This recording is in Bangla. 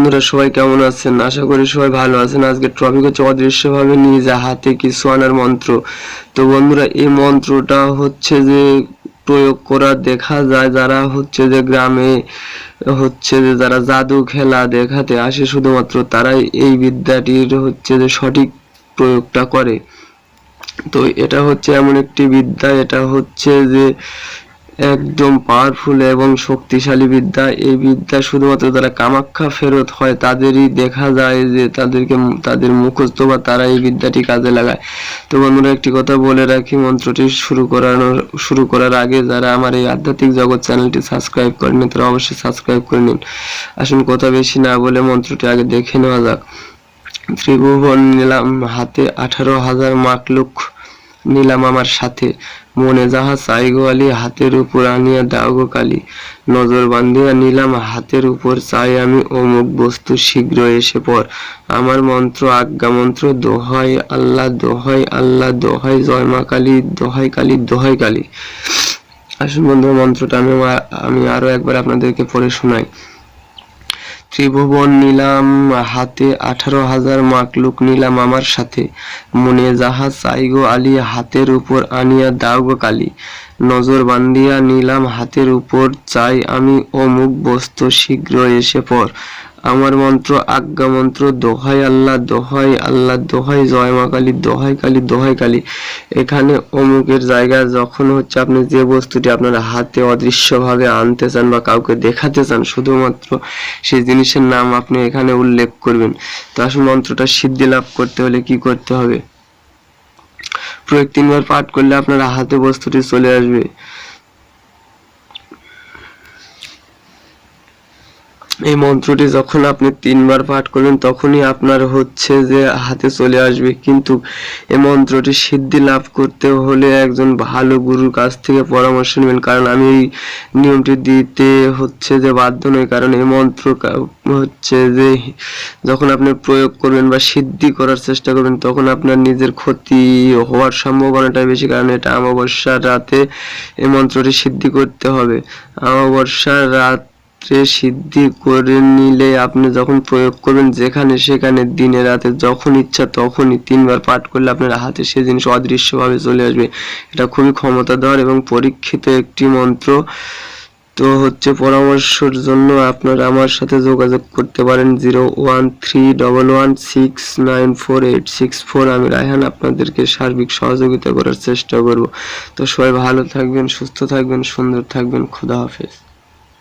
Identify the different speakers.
Speaker 1: বন্ধুরা, সবাই কেমন আছেন? আশা করি সবাই ভালো আছেন। আজকে টপিক হচ্ছে অদৃশ্যভাবে নিজে হাতে কিছু আনার মন্ত্র? তো বন্ধুরা, এই মন্ত্রটা হচ্ছে যে প্রয়োগ করা দেখা যায় যারা হচ্ছে যে গ্রামে হচ্ছে যে যারা জাদু খেলা দেখাতে আসে, শুধুমাত্র তারাই এই বিদ্যাটির হচ্ছে যে সঠিক প্রয়োগটা করে। তো এটা হচ্ছে এমন একটি বিদ্যা, এটা হচ্ছে যে একদম পাওয়ারফুল এবং শক্তিশালী বিদ্যা। এই বিদ্যা শুধুমাত্র যারা কামাখ্যা ফেরত হয়, তাদেরই দেখা যায় যে তাদেরকে তাদের মুখস্থ বা তারা এই বিদ্যাটি কাজে লাগায়। তো বন্ধুরা, একটি কথা বলে রাখি, মন্ত্রটি শুরু করানোর শুরু করার আগে যারা আমার এই আধ্যাত্মিক জগৎ চ্যানেলটি সাবস্ক্রাইব করেনি তারা অবশ্যই সাবস্ক্রাইব করে নিন। আসুন কথা বেশি না বলে মন্ত্রটি আগে দেখে নেওয়া যাক। ত্রিভুবন নিলাম হাতে, আঠারো হাজার মাকলুক নিলাম আমার সাথে। মনে যাহা চাই গো আলী হাতের উপর আনিয়া দাও গো কালী। নজর বান্ধিয়া নিলাম, হাতের উপর চাই আমি, অমুক বস্তু শীঘ্র এসে পর। আমার মন্ত্র, আজ্ঞা মন্ত্র, দোহাই আল্লাহ দোহাই আল্লাহ, দোহাই জয় মা কালী, দোহাই কালী দোহাই কালী। আসুন বন্ধু মন্ত্রটা আমি আমি আরও একবার আপনাদেরকে পড়ে শোনাই। ত্রিভুবন নিলাম, হাতে আঠারো হাজার মাকলুক নিলাম আমার সাথে। মনে যাহা চাইগো আলী, হাতের উপর আনিয়া দাও গো কালী। নজর বান্ধিয়া নিলাম, হাতের উপর চাই আমি, অমুক বস্তু শীঘ্র এসে পর। আমার মন্ত্র, আজ্ঞা মন্ত্র, দোহাই আল্লাহ দোহাই আল্লাহ, দোহাই জয় মা কালী, দোহাই কালী দোহাই কালী। এখানে অমুকের জায়গায় যখন হচ্ছে আপনি যে বস্তুটি আপনার হাতে অদৃশ্যভাবে আনতে চান বা কাউকে দেখাতে চান, শুধুমাত্র সেই জিনিসের নাম আপনি এখানে উল্লেখ করবেন। তো আসলে মন্ত্রটা সিদ্ধি লাভ করতে হলে কি করতে হবে? প্রয়োগ তিনবার পাঠ করলে আপনার হাতে বস্তুটি চলে আসবে। এই মন্ত্রটি যখন আপনি তিনবার পাঠ করবেন তখনই আপনার হচ্ছে যে হাতে চলে আসবে। কিন্তু এই মন্ত্রটি সিদ্ধি লাভ করতে হলে একজন ভালো গুরুর কাছ থেকে পরামর্শ নেবেন। কারণ আমি এই নিয়মটি দিতে হচ্ছে যে বাধ্য নই। কারণ এই মন্ত্র হচ্ছে যে যখন আপনি প্রয়োগ করবেন বা সিদ্ধি করার চেষ্টা করবেন, তখন আপনার নিজের ক্ষতি হওয়ার সম্ভাবনাটা বেশি। কারণ এটা অমাবস্যার রাতে এই মন্ত্রটি সিদ্ধি করতে হবে। অমাবস্যার রাত রাত্রে সিদ্ধি করে নিলে আপনি যখন প্রয়োগ করবেন যেখানে সেখানে দিনে রাতে যখন ইচ্ছা তখনই তিনবার পাঠ করলে আপনার হাতে সে জিনিস অদৃশ্যভাবে চলে আসবে। এটা খুবই ক্ষমতাধর এবং পরীক্ষিত একটি মন্ত্র। তো হচ্ছে পরামর্শের জন্য আপনারা আমার সাথে যোগাযোগ করতে পারেন zero one three double one six nine four eight six four. আমি রায়হান আপনাদেরকে সার্বিক সহযোগিতা করার চেষ্টা করব। তো সবাই ভালো থাকবেন, সুস্থ থাকবেন, সুন্দর থাকবেন। খোদা হাফেজ।